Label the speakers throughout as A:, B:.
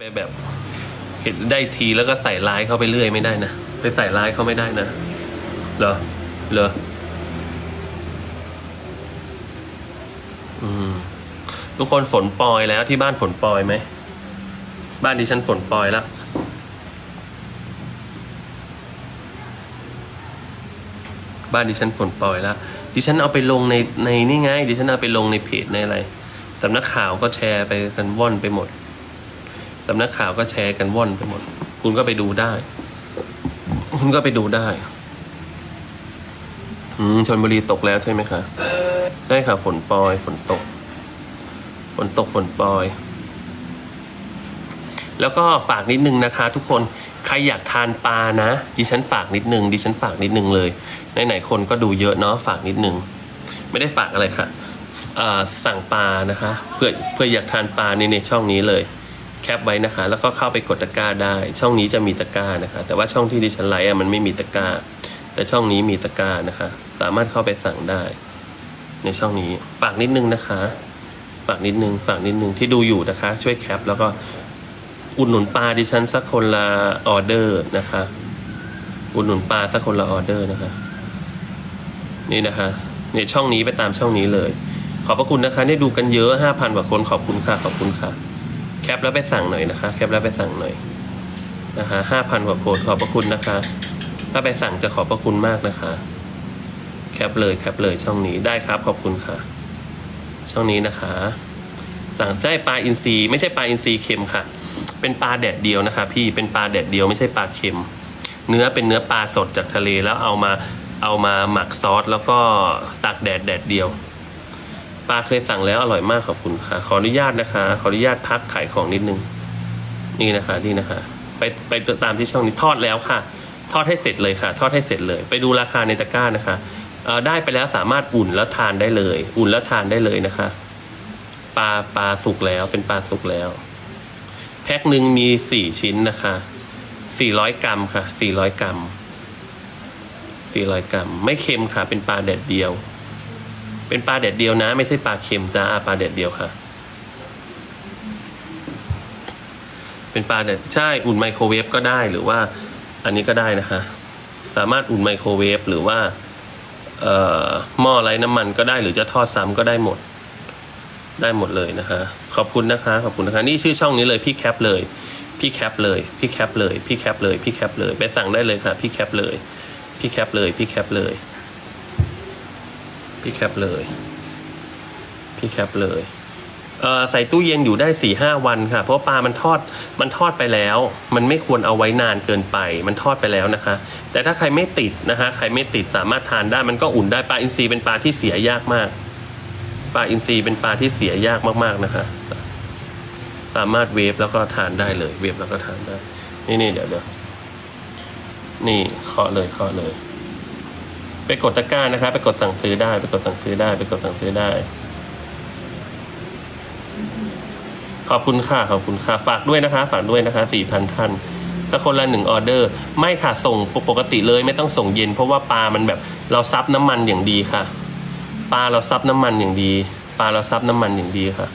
A: ไปแบบเห็นได้ทีแล้วก็ใส่ร้ายเขาไปเรื่อยไม่ได้นะไปใส่ร้ายเขาไม่ได้นะเหรอเหรออืมทุกคนฝนปลอยแล้วที่บ้านฝนปลอยไหมบ้านดิฉันฝนปลอยแล้วบ้านดิฉันฝนปลอยแล้วดิฉันเอาไปลงในในนี่ไงดิฉันเอาไปลงในเพจในอะไรสำนักข่าวก็แชร์ไปกันว่อนไปหมด สำนักข่าวก็แชร์กันว่อนไปหมด คุณก็ไปดูได้ คุณก็ไปดูได้อืมชนบุรีตกแล้วใช่ไหมคะ ใช่ค่ะ ฝนปลอย ฝนตก ฝนตกฝนปลอย แล้วก็ฝากนิดนึงนะคะ ทุกคนใครอยากทานปลานะ ดิฉันฝากนิดนึงดิฉันฝากนิดนึงเลยไหนๆคนก็ดูเยอะเนาะฝากนิดนึง ไม่ได้ฝากอะไรค่ะอ่าสั่งปลานะคะ เพื่อเพื่ออยากทานปลาในในช่องนี้เลย แคปไว้นะคะ แล้วก็เข้าไปกดตะกร้าได้ ช่องนี้จะมีตะกร้านะคะ แต่ว่าช่องที่ดิฉันไลฟ์อะมันไม่มีตะกร้า แต่ช่องนี้มีตะกร้านะคะ สามารถเข้าไปสั่งได้ ในช่องนี้ฝากนิดนึงนะคะ ฝากนิดนึงฝากนิดนึงที่ดูอยู่นะคะ ช่วยแคปแล้วก็อุดหนุนปลาดิฉันสักคนละออเดอร์นะคะ อุดหนุนปลาสักคนละออเดอร์นะคะ นี่นะคะในช่องนี้ไปตามช่องนี้เลย ขอบพระคุณนะคะได้ดูกันเยอะห้าพันกว่าคนขอบคุณค่ะขอบคุณค่ะ แคปแล้วไปสั่งหน่อยนะคะ แคปแล้วไปสั่งหน่อยนะคะห้าพันกว่าคนขอบพระคุณนะคะ ถ้าไปสั่งจะขอบพระคุณมากนะคะ แคปเลยแคปเลยช่องนี้ได้ครับขอบคุณค่ะ ช่องนี้นะคะ สั่งได้ปลาอินทรีไม่ใช่ปลาอินทรีเค็มค่ะ เป็นปลาแดดเดียวนะคะ พี่เป็นปลาแดดเดียวไม่ใช่ปลาเค็ม เนื้อเป็นเนื้อปลาสดจากทะเลแล้วเอามาเอามาหมักซอสแล้วก็ตากแดดแดดเดียว ปลาเคยสั่งแล้วอร่อยมากขอบคุณค่ะ ขออนุญาตนะคะ ขออนุญาตพักขายของนิดนึง นี่นะคะนี่นะคะ ไปไปตามที่ช่องนี้ทอดแล้วค่ะ ทอดให้เสร็จเลยค่ะ ทอดให้เสร็จเลย ไปดูราคาในตะกร้านะคะได้ไปแล้วสามารถอุ่นแล้วทานได้เลย อุ่นแล้วทานได้เลยนะคะ ปลาปลาสุกแล้วเป็นปลาสุกแล้ว แพ็คหนึ่งมีสี่ชิ้นนะคะสี่ร้อยกรัมค่ะสี่ร้อยกรัมสี่ร้อยกรัม ไม่เค็มค่ะ เป็นปลาแดดเดียว เป็นปลาแดดเดียวนะ ไม่ใช่ปลาเค็มจ้าปลาแดดเดียวค่ะ เป็นปลาแดดใช่อุ่นไมโครเวฟก็ได้หรือว่า อันนี้ก็ได้นะคะ สามารถอุ่นไมโครเวฟหรือว่าหม้อไร้น้ำมันก็ได้หรือจะทอดซ้ำก็ได้หมด ได้หมดเลยนะคะ ขอบคุณนะคะ ขอบคุณนะคะ นี่ชื่อช่องนี้เลยพี่แคปเลย พี่แคปเลย พี่แคปเลย พี่แคปเลย พี่แคปเลย ไปสั่งได้เลยค่ะ พี่แคปเลย พี่แคปเลย พี่แคปเลย พี่แคปเลย พี่แคปเลยเอ่อใส่ตู้เย็นอยู่ได้สี่ห้าวันค่ะ เพราะปลามันทอดมันทอดไปแล้ว มันไม่ควรเอาไว้นานเกินไป มันทอดไปแล้วนะคะ แต่ถ้าใครไม่ติดนะคะใครไม่ติดสามารถทานได้มันก็อุ่นได้ปลาอินทรีเป็นปลาที่เสียยากมาก ปลาอินทรีเป็นปลาที่เสียยากมากๆนะคะ สามารถเวฟแล้วก็ทานได้เลย เวฟแล้วก็ทานได้ นี่นี่เดี๋ยวเดี๋ยวนี่เคาะเลยเคาะเลย ไปกดตะกร้านะคะไปกดสั่งซื้อได้ ไปกดสั่งซื้อได้ ไปกดสั่งซื้อได้ ขอบคุณค่ะ ขอบคุณค่ะ ฝากด้วยนะคะ ฝากด้วยนะคะสี่พันท่านถ้าคนละหนึ่งออเดอร์ ไม่ค่ะ ส่งปกติเลยไม่ต้องส่งเย็น เพราะว่าปลามันแบบเราซับน้ำมันอย่างดีค่ะ ปลาเราซับน้ำมันอย่างดี ปลาเราซับน้ำมันอย่างดีค่ะ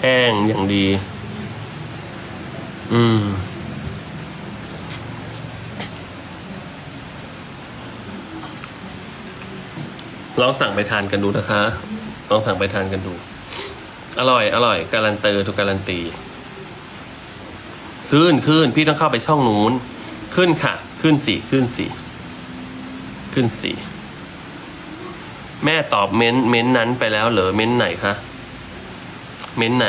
A: แห้งอย่างดี อืม ลองสั่งไปทานกันดูนะคะ ลองสั่งไปทานกันดู อร่อย อร่อย การันเตอร์ทุกการันตี ขึ้นขึ้นพี่ต้องเข้าไปช่องนู้น ขึ้นค่ะ ขึ้นสี่ขึ้นสี่ขึ้นสี่แม่ตอบเม้นเม้นนั้นไปแล้วเหรอเม้นไหนคะเม้นไหน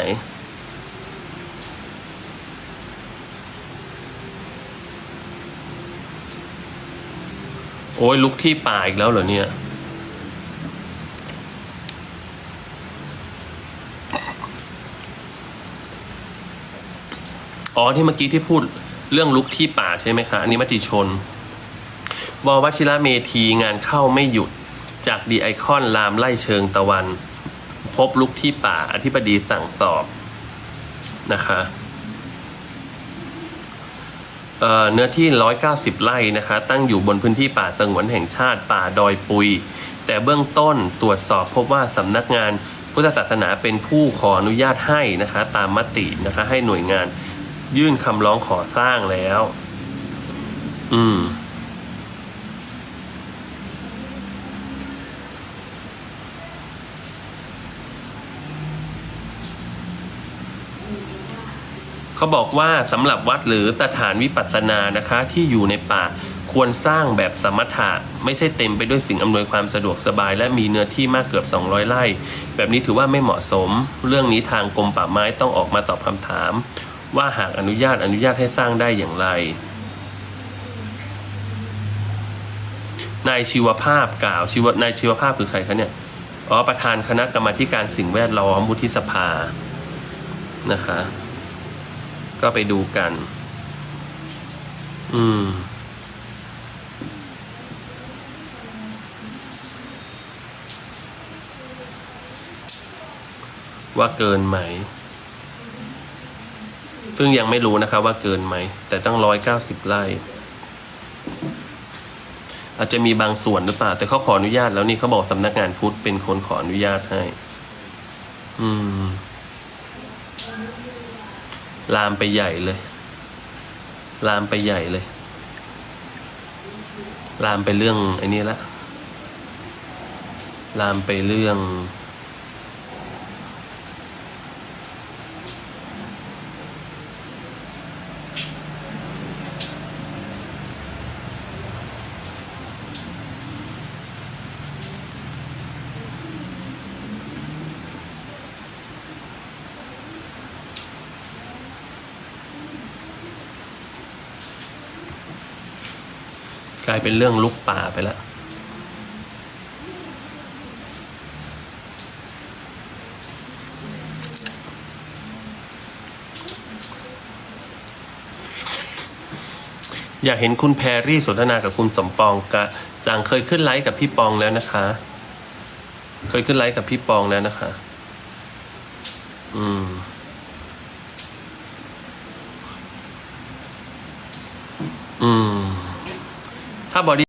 A: โอ้ยลุกที่ป่าอีกแล้วเหรอเนี่ย อ๋อที่เมื่อกี้ที่พูดเรื่องลุกที่ป่าใช่ไหมคะ อันนี้มติชนววชิระเมธีงานเข้าไม่หยุดจากดีไอคอนลามไล่เชิงตะวัน พบลุกที่ป่าอธิบดีสั่งสอบนะคะเอ่อเนื้อที่ 190 ไร่นะคะ ตั้งอยู่บนพื้นที่ป่าสงวนแห่งชาติป่าดอยปุย แต่เบื้องต้นตรวจสอบพบว่าสำนักงานพุทธศาสนาเป็นผู้ขออนุญาตให้นะคะ ตามมตินะคะให้หน่วยงาน ยื่นคำร้องขอสร้างแล้ว อืม เขาบอกว่าสำหรับวัดหรือสถานวิปัสสนานะคะ ที่อยู่ในป่าควรสร้างแบบสมถะไม่ใช่เต็มไปด้วยสิ่งอำนวยความสะดวกสบาย และมีเนื้อที่มากเกือบ 200 ไร่ แบบนี้ถือว่าไม่เหมาะสม เรื่องนี้ทางกรมป่าไม้ต้องออกมาตอบคำถาม ว่าหากอนุญาตอนุญาตให้สร้างได้อย่างไร นายชีวภาพกล่าวชีวนายชีวภาพคือใครคะเนี่ยอ๋อประธานคณะกรรมาการสิ่งแวดล้อมวุฒิสภานะคะ ก็ไปดูกัน อืมว่าเกินไหม ซึ่งยังไม่รู้นะครับว่าเกินไหม แต่ตั้งร้อยเก้าสิบไร่อาจจะมีบางส่วนหรือเปล่า แต่เขาขออนุญาตแล้วนี่เขาบอกสำนักงานพุทธเป็นคนขออนุญาตให้ อืม ลามไปใหญ่เลย ลามไปใหญ่เลย ลามไปเรื่องไอ้นี่ละ ลามไปเรื่อง กลายเป็นเรื่องลุกป่าไปแล้วอยากเห็นคุณแพรรี่สนทนากับคุณสมปองกะจางเคยขึ้นไลฟ์กับพี่ปองแล้วนะคะ เคยขึ้นไลฟ์กับพี่ปองแล้วนะคะ อืม อืม ถ้าบอดี้